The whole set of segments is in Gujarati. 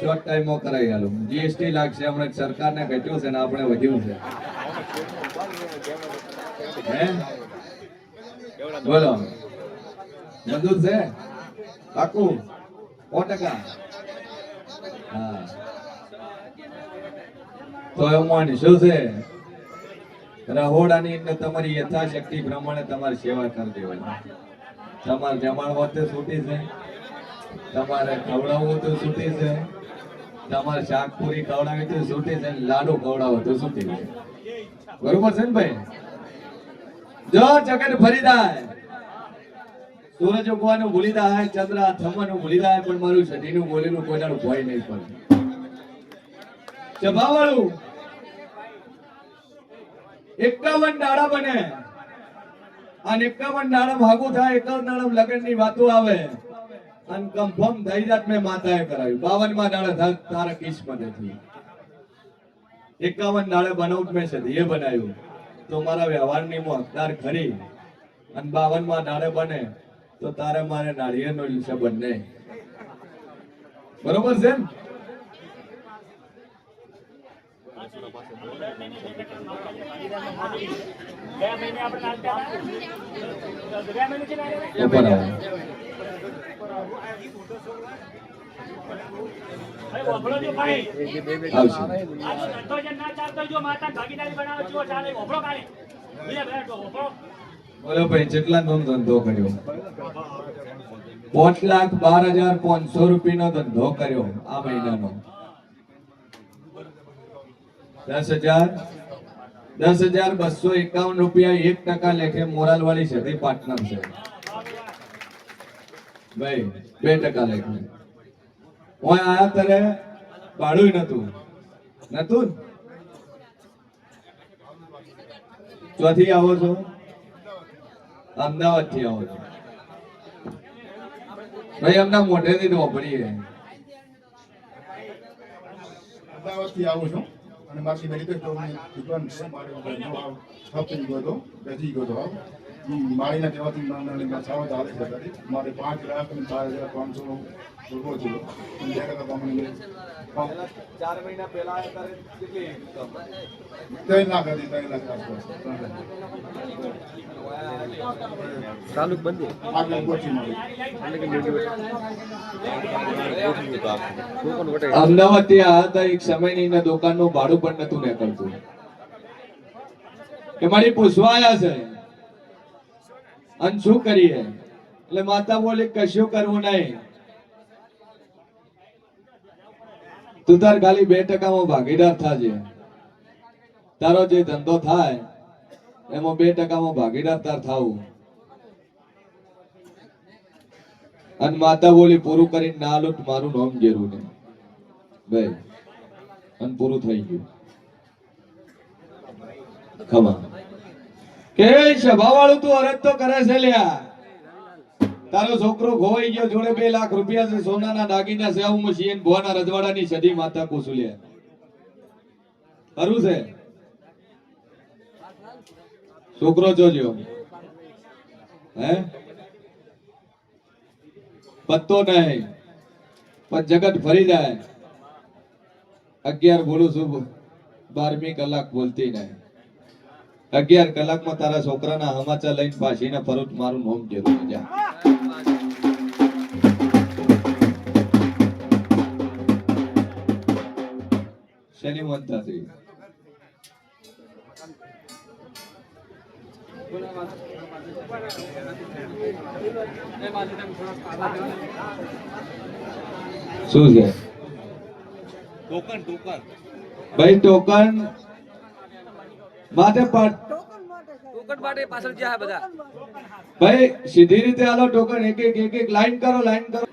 શોર્ટ કરાવી જીએસટી લાગશે હમણાં સરકારને ઘટ્યું છે ને આપણે વધ્યું છે. બોલો. મંજૂર છે? પાકું સો ટકા. હા. તો એમાં શું છે? રહોડાની અંદર તમારી યથાશક્તિ પ્રમાણે તમારી સેવા કરી દેવાની તમારે જમણ તો છૂટી છે તમારે ખવડાવવું તો છૂટી છે તમારે શાક પૂરી ખવડાવી તો છૂટી છે લાડુ ખવડાવો તો છૂટી છે બરોબર છે ને ભાઈ? જો જગત ફરી જાય સૂરજ ઉગવાનું ભૂલી જાય, ચંદ્ર થમવાનું ભૂલી જાય, પણ મારું શરીરનું બોલેલું કોઈ દાડો ભય નહીં પડે. ચભાવાળું એકાવન દાડા બને. અને એકાવન દાડા ભાગું થાય, એકાવન દાડા લગ્નની વાતો આવે. અને કન્ફર્મ થઈ જાત મેં માતાએ કરાવ્યું. બાવનમાં નાણા તારા કિસ્મત હતી એકાવન દાડે બનાવું મેં છે, એ બનાવ્યું. તો મારા વ્યવહારની હું હકદાર ખરી. અને બાવનમાં દાડે બને, તો તારે મારે નાળિયેર નો સંબંધ નહીં બરોબર છે ને? બોલો ભાઈ, જેટલા નો ધંધો કર્યો? પાંચ લાખ બાર હજાર પાંચસો રૂપિયાનો ધંધો કર્યો આ મહિનાનો. દસ હજાર દસ હજાર બસો એકાવન રૂપિયા એક ટકા લેખે મોરાલ વાળી સધી પાર્ટનર છે. ભાઈ, બે ટકા લેખે. હું આયા તારે ભાડું નતું નતું? ચોથી આવો છો? અમદાવાદથી આવો છો. ભાઈ એમના મોઢેથી નોકરી અમદાવાદથી આવું છું. અને મારી મેડિકલ સ્ટોરની દુકાન છે. મારે ઘરનો આ ઠપ થઈ ગયો હતો બેસી ગયો હતો માળીના કહેવાથી છે મારે પાંચ લાખ અને ચાર હજાર પાંચસો રૂપિયો થયો બે ટકા પ્રમાણે ચાર મહિના પહેલા કેટલી ત્રણ લાખ હતી ત્રણ લાખ આસપાસ. ત્રણ તાલુક બંધ અમદાવાદ ત્યાં હતા એક સમયની દુકાનનું ભાડું પણ નતું નીકળતું. એ મારી પૂછવા આયા છે? અને શું કરીએ. એટલે માતા બોલે, કશું કરવું નહીં. તું તાર ખાલી બે ટકામાં ભાગીદાર થાજે. તારો જે ધંધો થાય, એમાં બે ટકામાં ભાગીદાર તાર થાવું. અને માતા બોલી, પૂરું કરીને ના લોટ, મારું નામ ઘેરું ને ભાઈ અને પૂરું થઈ ગયું. ખમા. કે સભા વાળું તું અરજ તો કરે છે લ્યા. તારો છોકરો ખોવાઈ ગયો, જોડે બે લાખ રૂપિયા છે, સોનાના દાગીના છે હું મશીન ભુવાના રજવાડાની સદી માતા કુસુલિયા ખરું છે? છોકરો જોજો. હે? પત્તો નહીં, પણ જગત ફરી જાય. અગિયાર બોલું છું, બારમી કલાક બોલતી નહીં. અગિયાર કલાકમાં તારા છોકરાના હમાચા લઈને પાછીને ફરું તો મારું નોમ જેવું જા. શેની મનતા થઈ શું છે? ભાઈ ટોકન માટે ભાઈ સીધી રીતે આલો ટોકન એક એક એક એક લાઈન કરો લાઈન કરો.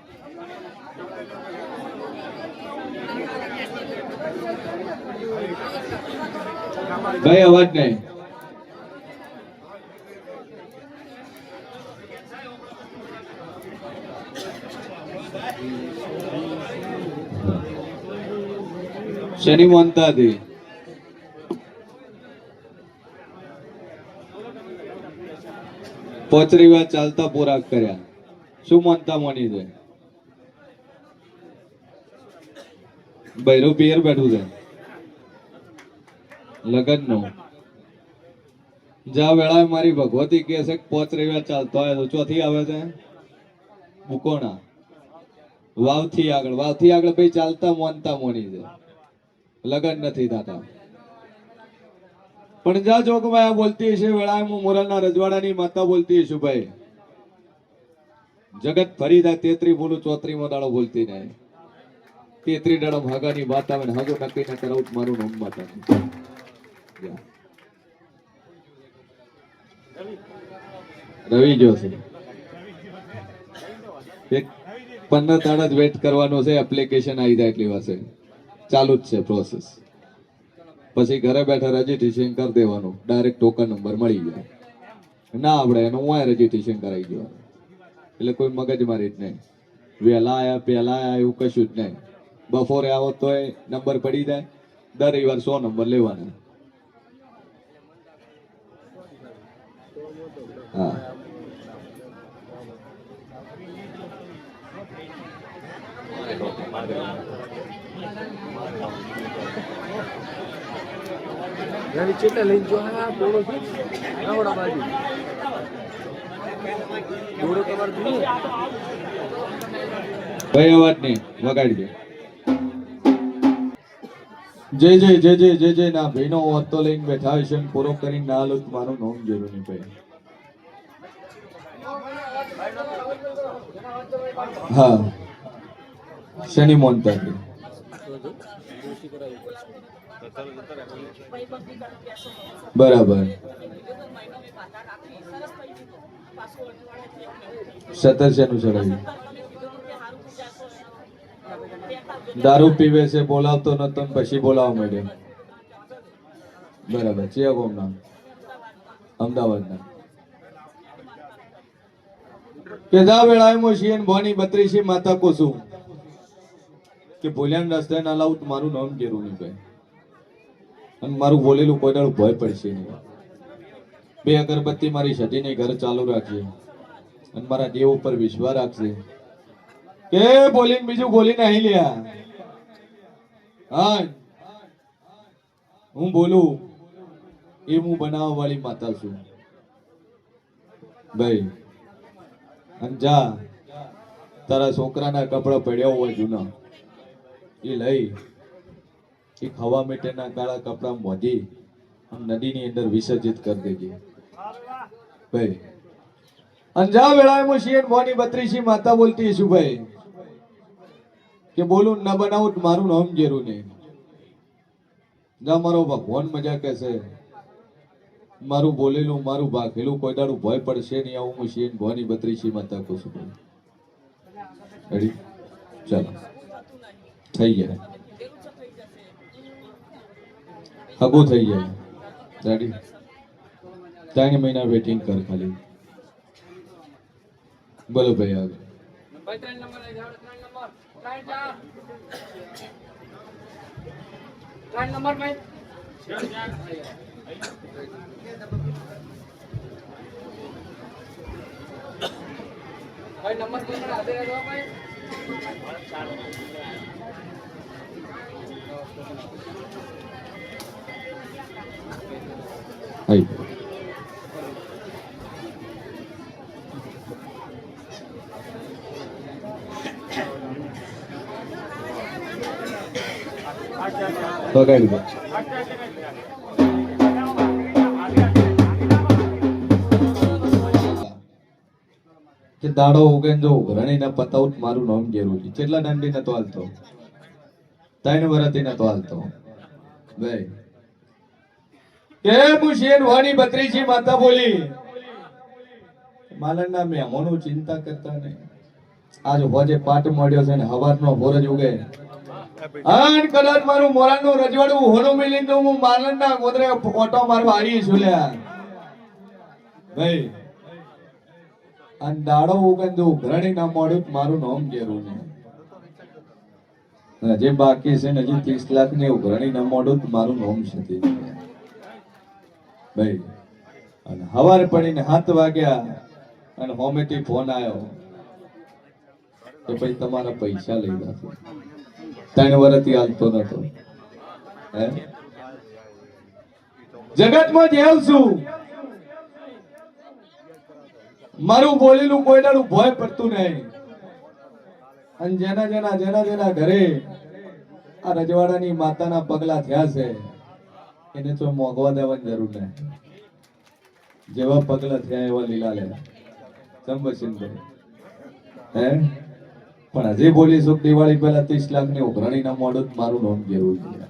ભાઈ અવાજ નહીં. શનિ મોહનતા હતી પોચરી વાર ચાલતા પૂરા કર્યા. શું માનતા માની છે? બૈરું પિયર બેઠું છે. લગનનું જા વેળાએ મારી ભગવતી કે છે પોચ રવિવાર ચાલતો હોય તો ચોથી આવે છે? મુકોણા. વાવથી આગળ વાવથી આગળ ભાઈ ચાલતા મોનતા મોની છે. લગન નથી થતા. જોગમાં આ બોલતી વેળાએ હું મોરલના રજવાડાની માતા બોલતી છું ભાઈ. જગત ફરી થાય તેત્રી બોલું ચોત્રી દાડો બોલતી નહીં તેત્રી દાડો ભાગાની વાત આવે હગો નક્કી ના કરાવું મારું નામ માતા રવિ જોશી એક પંદર દાડા જ વેટ કરવાનો છે એપ્લિકેશન આવી જાય એટલી વાસે. ચાલુ જ છે પ્રોસેસ પછી ઘરે બેઠા રજીસ્ટ્રેશન કરી દેવાનું. ડાયરેક્ટ ટોકન નંબર મળી જાય. ના આપણે, એનું હું રજીસ્ટ્રેશન કરાવી દેવાનું. એટલે કોઈ મગજમારી જ નહીં. વહેલા આવ્યા પહેલા આવ્યા એવું કશું જ નહીં. બપોરે આવો તો એ નંબર પડી જાય. દર રવિવાર સો નંબર લેવાના. હા. એની ચેટા લઈને જો આ ડોળો છે. આવડા બાજુ. ડોળો તમારે જોઈએ કઈ અવાજ નહીં, વગાડજો. જય જય જય જય જય જય, ના ભાઈનો હોતો લઈને બેઠા હશે ને પૂરો કરીને ના લો મારો નામ જરૂર નહીં ભાઈ હા. શનિ મોનતા બરાબર. સત્તર શેનું ચડાવ્યું? દારૂ પીવે છે, બોલાવતો નતો ને પછી બોલાવવા માંડ્યો બરાબર. ચિયા નામ અમદાવાદના. દા વેળાએ મો શિયન ભોની બત્રીસી માતા કોસું. કે ભોલ્યાન રસ્તે ના લાવું મારું નામ જેરું નહીં ભાઈ. અને મારું બોલેલું કોઈ દાડું ભય પડશે નહીં. બે અગરબત્તી મારી સતીને ઘર ચાલુ રાખજે અને મારા દેવ ઉપર વિશ્વાસ રાખજે. કે બોલીને બીજું બોલીને અહીં લ્યા હા હું બોલું, એ હું બનાવવા વાળી માતા છું. ભાઈ, અને જા. તારા છોકરાના કપડા પડ્યા હોય જૂના. એ લઈ. એ ખાવા માટેના કાળા કપડા મોધી નદીની અંદર વિસર્જિત કરી દેજે. ભાઈ અંજા વેળાએ હું શિયન મોની બત્રીસી માતા બોલતી છું ભાઈ, કે બોલું, ન બનાવું મારું નામ જેરું નહીં. જા મારો ભગવાન મજા કહેશે મારું બોલેલું, મારું ભાગેલું કોઈ દાડું ભય પડશે નહીં. આવું હું શિયન ભવાની બત્રીસી માતા કહું છું ચાલો. થઈ ગયા. હગું થઈ જાય રેડી ત્રણ મહિના વેટિંગ કર ખાલી. બોલો ભાઈ આગળ. ભાઈ, ત્રણ નંબર લઈ જાઓ, ત્રણ નંબર. કોઈ પણ હાથે રહેજો ભાઈ આઈ પકડી દો કે દાડો ઉગે જો ઉઘરાણી ના પતાવું તો મારું નામ છે. કેટલા દંડી નતો હાલતો. ત્રણ વરતી નતો હાલતો. ભાઈ. કે હું માલણના ગોદરે ઓટો દાડો ઉગે ના મોડું મારું નામ જેરું ને હજી બાકી છે ને હજી ત્રીસ લાખની ઉઘરાણી ના મોડું મારું નામ છે. ભાઈ. અને હવારે પડીને હાથ વાગ્યા અને હોમેથી ફોન આવ્યો કે ભાઈ તમારા પૈસા લઈ જશે ત્રણ વર્ષથી હાલતો નતો જગતમાં જેવ છું. મારું બોલેલું કોઈ દાડું ભય પડતું નહીં. અને જેના જેના જેના જેના ઘરે આ રજવાડાની માતાના પગલા થયા છે. એને તો મોગવા દેવાની જરૂર નહીં. જેવા પગલા થયા એવા લીલા લે ચંબસિંહભાઈ હે? પણ હજી બોલી શું દિવાળી પહેલા ત્રીસ લાખની ઉઘરાણીના મોડું જ મારું નોંધ જરૂર છે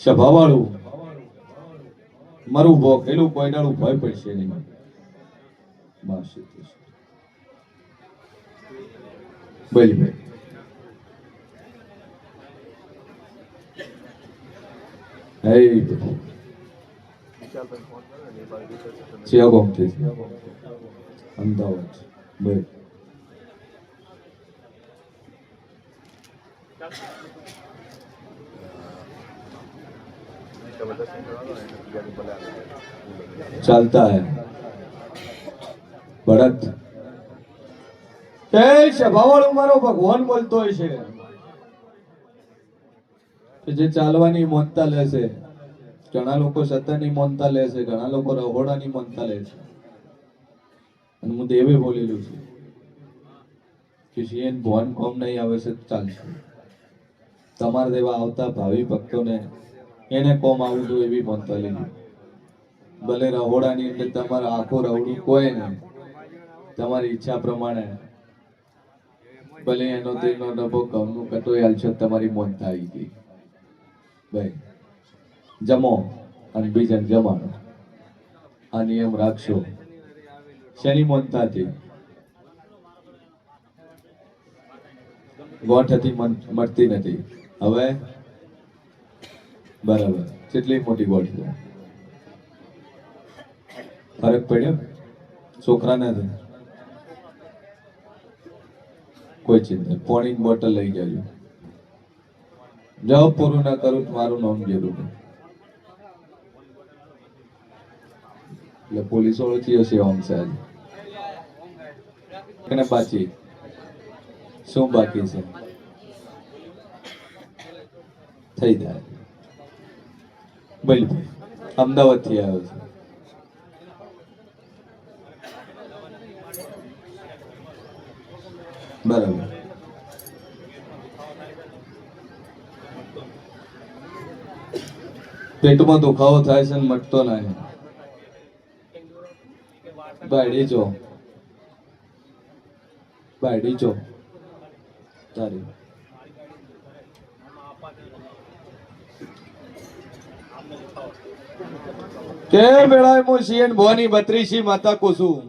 સભાવાળું, મારું ભોખેલું કોયડાળું ભય પડશે નહીં. બસ ભાઈ ભાઈ. ચિયા ગોમતી અમદાવાદ બોલ ચાલતા હે ભરત એ સભાવાળો મારો ભગવાન બોલતો છે જે ચાલવાની મોનતા લે છે. ઘણા લોકો સત્તાની મોનતા લે છે, ઘણા લોકો રહોડાની મોનતા લે છે. અને હું દેવે બોલેલું છું કે શિયન ભવન કોમ નહીં આવે છે ચાલશે. તમારા દેવા આવતા ભાવિ ભક્તોને એને કોમ આવું જોઈએ એવી મોનતા લીધી ભલે રહોડાની અંદર તમારા આખો રહોડું કોઈ નહીં, તમારી ઈચ્છા પ્રમાણે. ભલે એનો તેનો ડબ્બો ઘઉંનું કટોય હાલશો તો તમારી મોનતા આવી ગઈ. ભાઈ જમો અને બીજાને જમાડો. આ નિયમ રાખશો. શેની મોનતાથી ગોઠથી મળતી નથી. હવે? બરાબર. કેટલી મોટી ગોઠ ફરક પડ્યો? છોકરા નથી કોઈ ચિંતા નહીં. પાણીની બોટલ લઈ જજો. જાઓ પૂરું ના કરું મારું નામ જરૂર એટલે પોલીસ ઓળખી હશે ઓમ સાહેબ. અને બાકી શું બાકી છે? થઈ જાય. બોલ અમદાવાદથી આવ્યો છે. બરાબર. પેટમાં દુખાવો થાય છે મટતો નહીં. બાયડી જો. બાયડી જો. તારી. કે હું શિયન ભવાની બત્રીસી માતા કુસુમ?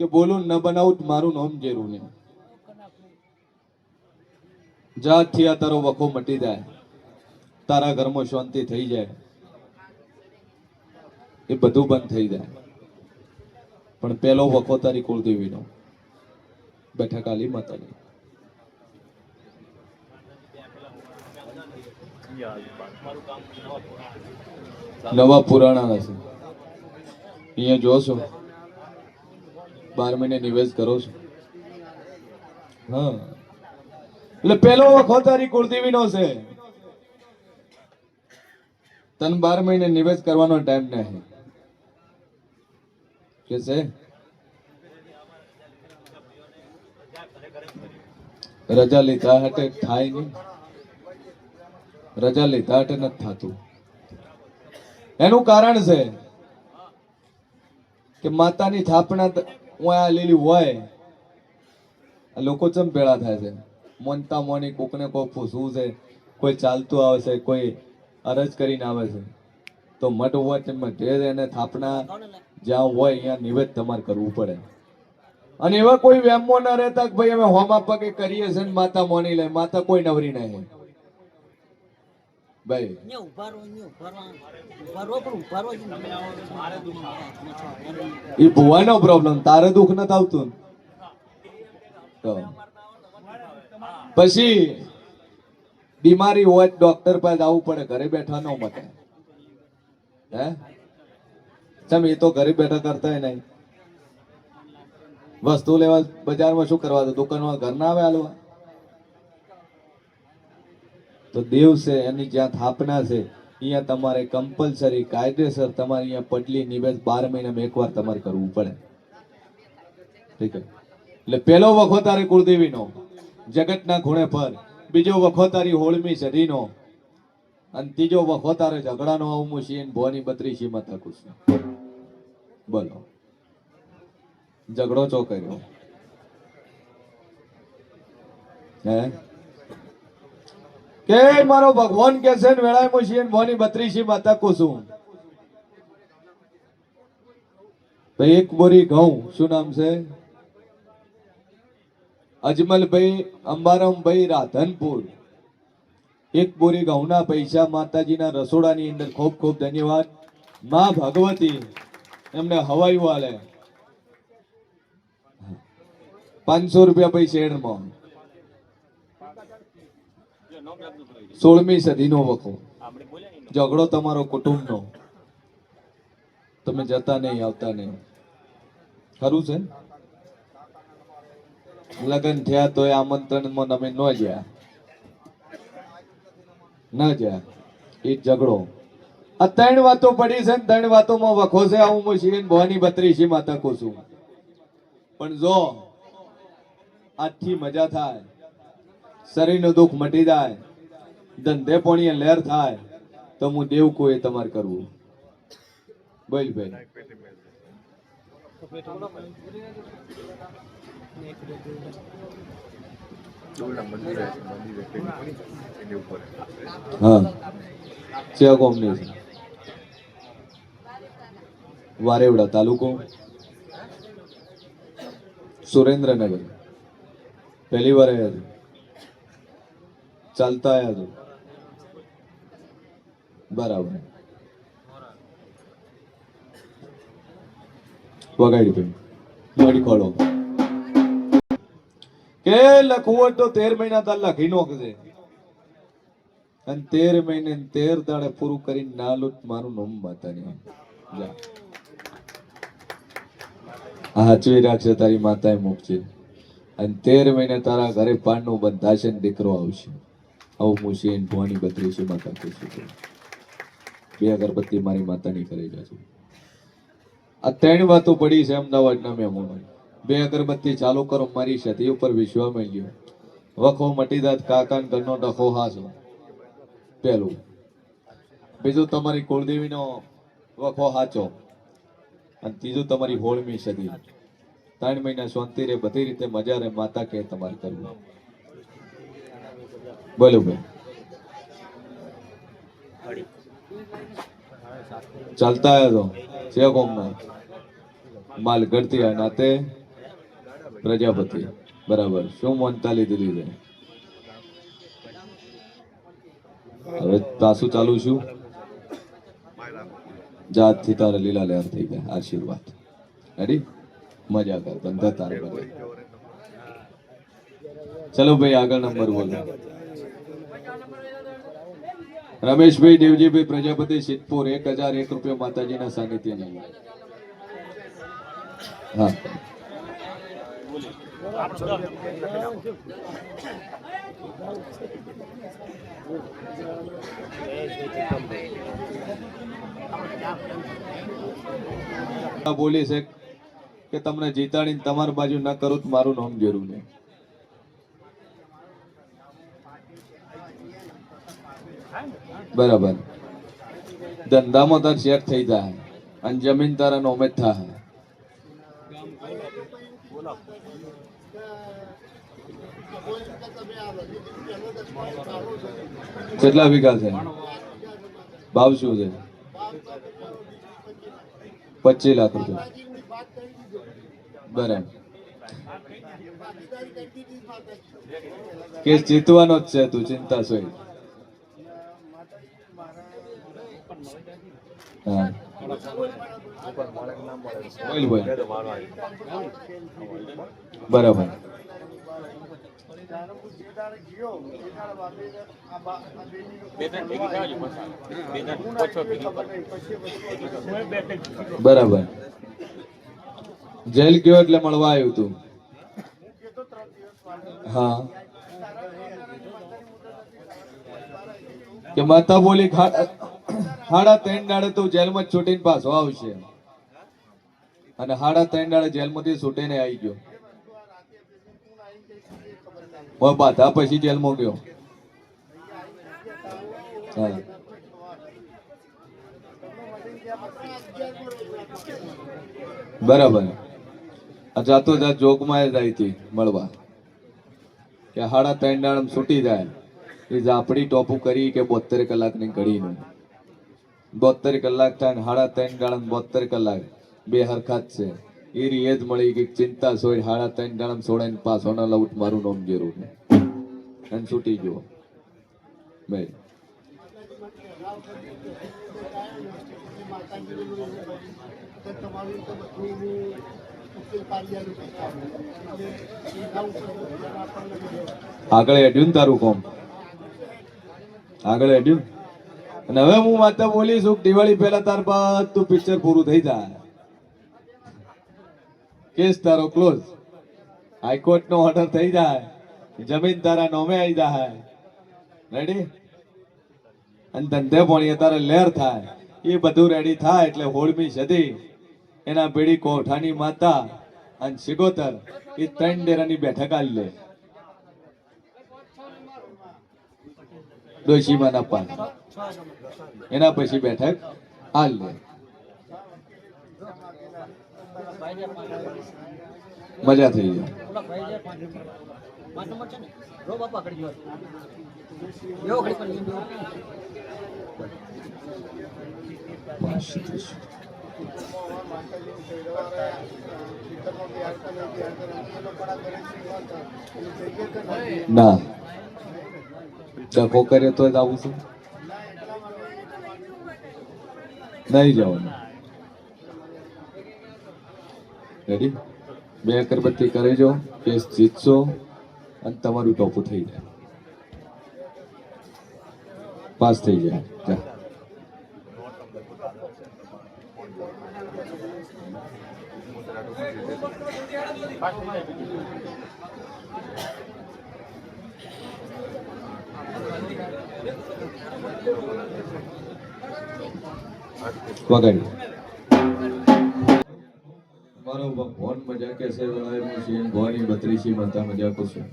કે બોલું ન બનાવું મારું નામ જેરું ને જાતથી આ તારો વખો મટી જાય. તારા ઘરમાં શાંતિ થઈ જાય. એ બધું બંધ થઈ જાય. પણ પેલો વખો તારી કુળદેવીનો. બેઠા કાલી માતાની નવા પુરાણા હશે અહીંયા જોશો બાર મહિને નિવેશ કરો છો. હા. એટલે પેલો વખો તારી કુળદેવીનો છે. તને બાર મહિને નિવેશ કરવાનો ટાઈમ નહીં. કે છે? રજા લીધા હાટે થાય નહીં. રજા લીધા હાટે નથી થતું. એનું કારણ છે કે માતાની થાપણા આ લીલી હોય લોકો ચમ ભેળા થાય છે? મોનતા મોની કોકને કોઈ ફૂસવું છે, કોઈ ચાલતું આવે છે કોઈ અરજ કરીને આવે છે. તો મઠ હોવા તેમાં ઢેર એને થાપના જ્યાં હોય અહીંયા નિવેદ તમારે કરવું પડે. અને એવા કોઈ વેમો ન રહેતા કે ભાઈ અમે હોમા પગે કરીએ છે ને માતા મોની લે માતા કોઈ નવરી નહીં ભાઈ. ને જ નહીં. એ ભુવાનો પ્રોબ્લેમ તારે દુઃખ નથી આવતું તો. પછી બીમારી હોય ડોક્ટર પાસે આવવું પડે, ઘરે બેઠા ન મતે હે? ચમ, એ તો ઘરે બેઠા કરતા નહીં. વસ્તુ લેવા બજારમાં શું કરવા? દુકાનમાં ઘર ના આવે હાલવા. તો દેવ છે એની જ્યાં સ્થાપના છે અહીંયા તમારે કમ્પલસરી કાયદેસર તમારે અહીંયા પડલી નિવેદ બાર મહિનામાં એકવાર તમારે કરવું પડે. ઠીક એટલે પેલો વખત તારે કુળદેવીનો, જગતના ખૂણે પર. બીજો વખોતારી હોળમી સદીનો અને ત્રીજો વખોતારે ઝઘડાનો આવમું છીએ ભોની બત્રીસી થકું છું. બોલો. ઝઘડો ચો કર્યો? હે? કે મારો ભગવાન કે છે ને વેળાય છીએ ભોની બત્રીસી માતા છું. તો એક બોરી ઘઉં, શું નામ છે? અજમલભાઈ, અંબારામભાઈ, રાધનપુર. એક બોરી ઘઉંના પૈસા માતાજીના રસોડાની અંદર ખૂબ ખૂબ ધન્યવાદ. માં ભગવતી, એમને હવાઈ વાલે. પાંચસો રૂપિયા પૈસા એડમાં સોળમી સદીનો વખો. ઝઘડો તમારો કુટુંબનો. તમે જતા નહીં, આવતા નહીં. ખરું છે લગ્ન થયા તો આમંત્રણમાં તમે ન ગયા. ન ગયા. એ ઝઘડો. આ ત્રણ વાતો પડી છે ને ત્રણ વાતોમાં વખો છે, આવું મુશીન ભવાની બત્રીસી માતા છું. પણ જો, આજથી મજા થાય. શરીરનું દુઃખ મટી જાય. ધંધે પોણીએ લહેર થાય. તો હું દેવ કોઈ તમારે કરવું. બોલ ભાઈ. હા. કોમની વારેવડા તાલુકો. સુરેન્દ્રનગર. પહેલી વાર આવ્યા ચાલતા આવ્યા છો? બરાબર. વગાડી ભાઈ મળી ખોલો. કે લખવું તો તેર મહિના તાર લખી નોખજે. અને તેર મહિને તેર દાડે પૂરું કરીને ના લૂટ મારું નોમ માતાની. જા. હાચવી રાખશે તારી માતાએ મૂકશે અને તેર મહિને તારા ઘરે પાનનું બંધાશે ને દીકરો આવશે. આવું મુશીન ભવાની બત્રીસી માતા કહીશું બે અગરબત્તી મારી માતાની કરી જશે આ ત્રણ વાતો પડી છે અમદાવાદના મહેમાનો બે અગરબત્તી ચાલુ કરો, મારી સતી ઉપર વિશ્વા મળ્યો વખો મટી દાત કાકાન ઘરનો ડખો હાસો પહેલું બીજું તમારી કુળદેવીનો વખો હાચો. અને ત્રીજું તમારી હોળમી સદી. ત્રણ મહિના શાંતિ રે બધી રીતે મજા રે માતા કે તમારે કરવું. બોલો ભાઈ. ચાલતા આવ્યો તો છે કોમના માલ ગળતી નાતે? પ્રજાપતિ. બરાબર. શું માનતા લીધેલી છે? હવે તાસુ ચાલુ છું. જાતથી તારા લીલા લહેર થઈ ગયા. આશીર્વાદ. રેડી મજા કર. ધંધા તારે કરે ચલો ભાઈ, આગળ નંબર બોલો રમેશભાઈ, દેવજીભાઈ, પ્રજાપતિ, સિદ્ધપુર, એક હજાર એક રૂપિયા માતાજીના સાનિધ્યની. હા. બોલી છે કે તમને જીતાડીને તમારી બાજુ ના કરું તો મારું નામ જરૂર નહીં. બરાબર. ધંધામાં તાર શેર થઈ જાય અને જમીન તારા નોમે થાય. કેટલા વીઘા છે? ભાવ શું છે? પચીસ લાખ રૂપિયા. બરાબર. કેસ જીતવાનો જ છે તું ચિંતા સોઈ હા. બરાબર. બરાબર. જેલ ગયો એટલે મળવા આવ્યું તું. હા. કે માતા બોલી, હાડા ત્રણ દાડે તું જેલમાં છૂટીને પાછો આવશે. અને હાડા ત્રણ દાડે જેલમાંથી છૂટીને આવી ગયો. હવે બાધા પછી જેલમાં ગયો બરાબર. જાતો જાત જોગમાં એ જાય હતી મળવા. કે હાડા ત્રણ દાડમ છૂટી જાય. એ ઝાપડી ટોપું કરી કે બોતેર કલાકની ઘડીનું. બોતેર કલાક થાય હાડા ત્રણ દાડમ બોતેર કલાક. બે હરખાત જ છે એ જ મળી કે ચિંતા સોય, હાડા ત્રણ દાડમ છોડાઈને પાસ ના લઉટ મારું નામ જેરું અને છૂટી ગયો. ભાઈ આગળ એડ્યું તારું કોમ? આગળ એડ્યું અને હવે હું માતા બોલીશું દિવાળી પહેલા તાર બાદ તું પિક્ચર પૂરું થઈ જાય. કેસ તારો ક્લોઝ હાઈકોર્ટ નો ઓર્ડર થઈ જાય. જમીન તારા નોમે આવી જાય. રેડી અને ધંધે પાણી તારે લેર થાય. એ બધું રેડી થાય એટલે હોળમી સદી એના પેઢી કોઠાની માતા અને સિગોતર એ ત્રણ ડેરાની બેઠક આલી લે. ડોશીમાં માના પાન એના પછી બેઠક હાલ લે. મજા થઈ લીધો ના. ડખો કરે તો જ આવું છું? નહીં જવાનું. રેડી બે અગરબત્તી કરી જો, કેસ જીતશો અને તમારું ટોપું થઈ જાય. પાસ થઈ જાય. જા. વગાડી. મારો ભગવાન મજા કેસે વેળાએ છે ભવાની બત્રીસી માતા મજા કુશે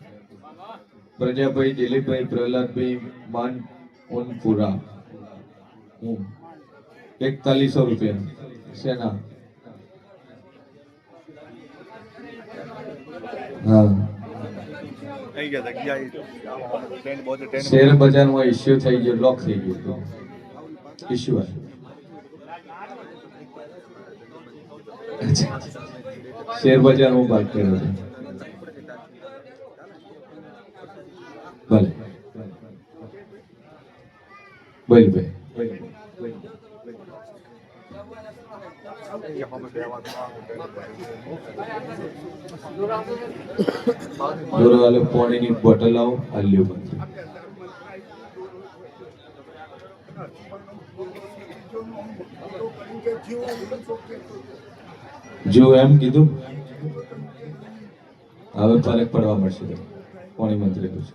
પ્રજાભાઈ દિલીપભાઈ પ્રહલાદભાઈ માન ઓનપુરા હું એકતાલીસો રૂપિયા સેના હા શેર બજારમાં ઇસ્યુ થઈ ગયો લોક થઈ ગયો ઇસ્યુ શેર બજારમાં ભાગ કર્યો છે ભલે બોલ ભાઈ દોરો વાલે પાણીની બોટલ આવો આલ્યો બંધ જો એમ કીધું. હવે ફરક પડવા મળશે કોની મંત્રી પૂછે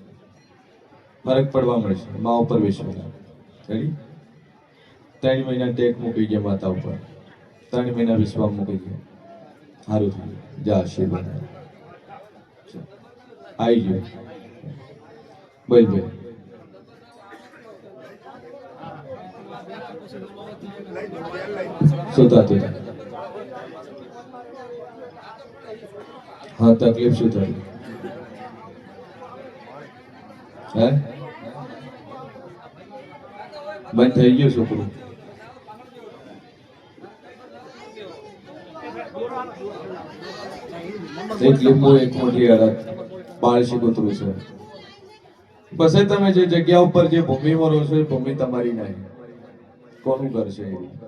ફરક પડવા મળશે. મા ઉપર વિશ્વાસ ત્રણ મહિના ટેક મૂકી ગયા માતા ઉપર. ત્રણ મહિના વિશ્વાસ મૂકી ગયા. સારું થયું. જા આશીર્વાદ આવી ગયો. બોલ ભાઈ સુધા થતું હતું? હા તકલીફ શું થઈ હે બંધ થઈ ગયું છોકરું એક લીંબુ એક મોટી અડદ બાળશી કૂતરું છે પછી તમે જે જગ્યા ઉપર જે ભૂમિમાં રહો છો એ ભૂમિ તમારી નહીં કોનું ઘર છે એ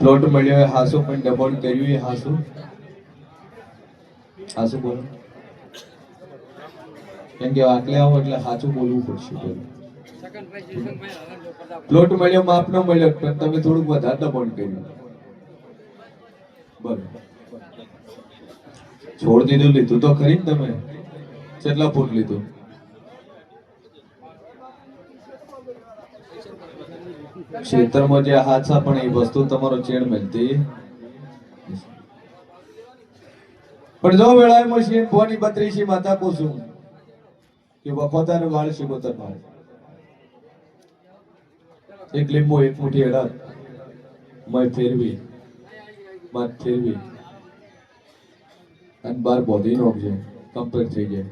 પ્લોટ મળ્યો, એ હાસુ પણ ડબોલ કર્યું, એ હાસુ. હાસુ બોલો. કેમ કે આટલે આવો એટલે સાચું બોલવું પડશે પ્લોટ મળ્યો, માપ ન મળ્યો, પણ તમે થોડુંક વધારે દબાણ કર્યું. બરાબર છોડ દીધું, લીધું તો ખરી ને તમે? કેટલા ફૂટ લીધું? ક્ષેત્રમાં જે હાથા પણ એ વસ્તુ તમારો ચેડ મળતી. પણ જો વેળાએ મશીન ફોની બત્રીસી માતા કુસુમ કે વખોતાને વાળ શિકોતર વાળ એક લીંબુ એક મુઠી અડદ મય ફેરવી મત ફેરવી. અને બાર બોધી નોખજે કમ્પ્લીટ થઈ જાય.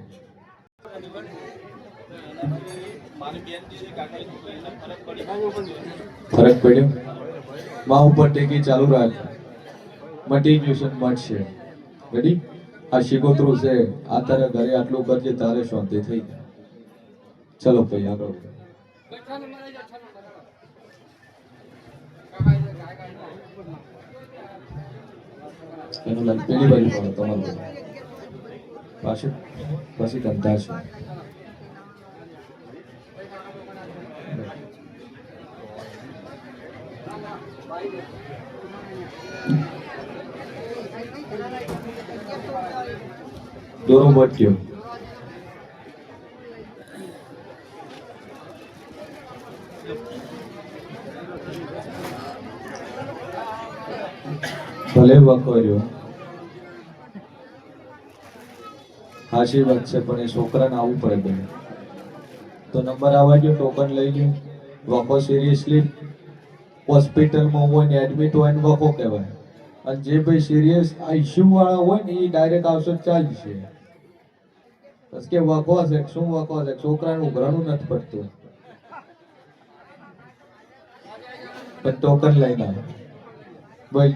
ફરક પડ્યો? માં ઉપર ટેકી ચાલુ રાખ. મટીન્યુશન મળશે. રેડી આ શિકોતરું છે. આ તારે ઘરે આટલું કરજે તારે શાંતિ થઈ ચલો ભાઈ આગળ. એનું પેલી બાજુ પણ તમારું. પાછું? પછી ધંધા છે. દોરો મટ્યો ભલે વખોર્યો હાશી વાત છે પણ એ છોકરાને આવવું પડે બને તો નંબર આવવા ગયો ટોકન લઈ ગયો વખો સિરિયસલી હોસ્પિટલમાં હોય ને એડમિટ હોય ને વખો કહેવાય. અને જે ભાઈ સિરિયસ આઈસીયુ વાળા હોય ને, એ ડાયરેક્ટ આવશે ચાલશે બસ કે વખો છે, શું વખો છે? છોકરાનું ઘરનું નથી પડતું. પણ ટોકન લઈને આવે. બોલ